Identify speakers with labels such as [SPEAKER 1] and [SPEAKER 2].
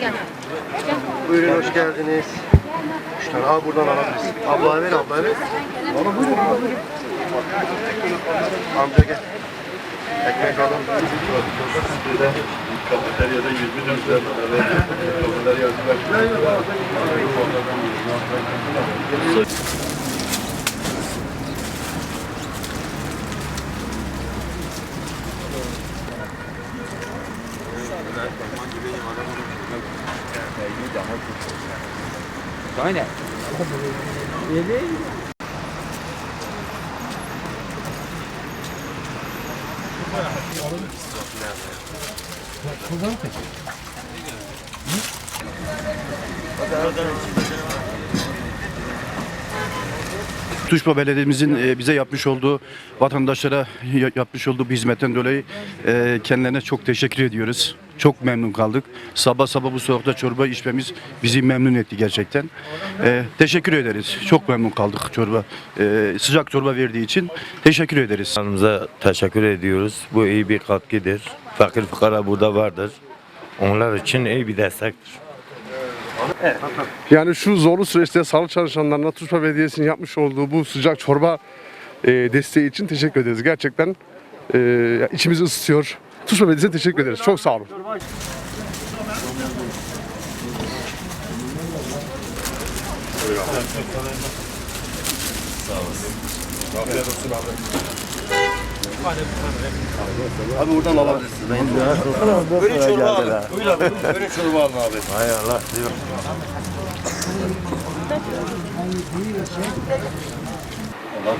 [SPEAKER 1] Gel.
[SPEAKER 2] Buyurun hoş geldiniz. Üç tane al buradan alabilirsin. Ablaya ver ablaya ver. Amca gel. Ekmek alın.
[SPEAKER 3] Kafeteryada 24 lira para Kafeterya
[SPEAKER 4] Aynen.
[SPEAKER 5] Tuşba Belediye'mizin e, bize yapmış olduğu, vatandaşlara ya- yapmış olduğu bir hizmetten dolayı e, kendilerine çok teşekkür ediyoruz. Çok memnun kaldık. Sabah sabah bu soğukta çorba içmemiz bizi memnun etti gerçekten. E, teşekkür ederiz. Çok memnun kaldık çorba. e, sıcak çorba verdiği için teşekkür ederiz.
[SPEAKER 6] Hanımıza teşekkür ediyoruz. Bu iyi bir katkıdır. Fakir fukara burada vardır. Onlar için iyi bir destektir.
[SPEAKER 7] Yani şu zorlu süreçte sağlık çalışanlarına Tuşba Belediyesi'nin yapmış olduğu bu sıcak çorba e, desteği için teşekkür ederiz. Gerçekten e, içimizi ısıtıyor. Tuşba Belediyesi'ne teşekkür ederiz. Çok sağ olun.
[SPEAKER 2] Abi buradan alabilirsin. Buyurun çorba alın. Buyurun abi. Buyurun çorba alın abi.
[SPEAKER 6] Hay Allah.
[SPEAKER 2] Allah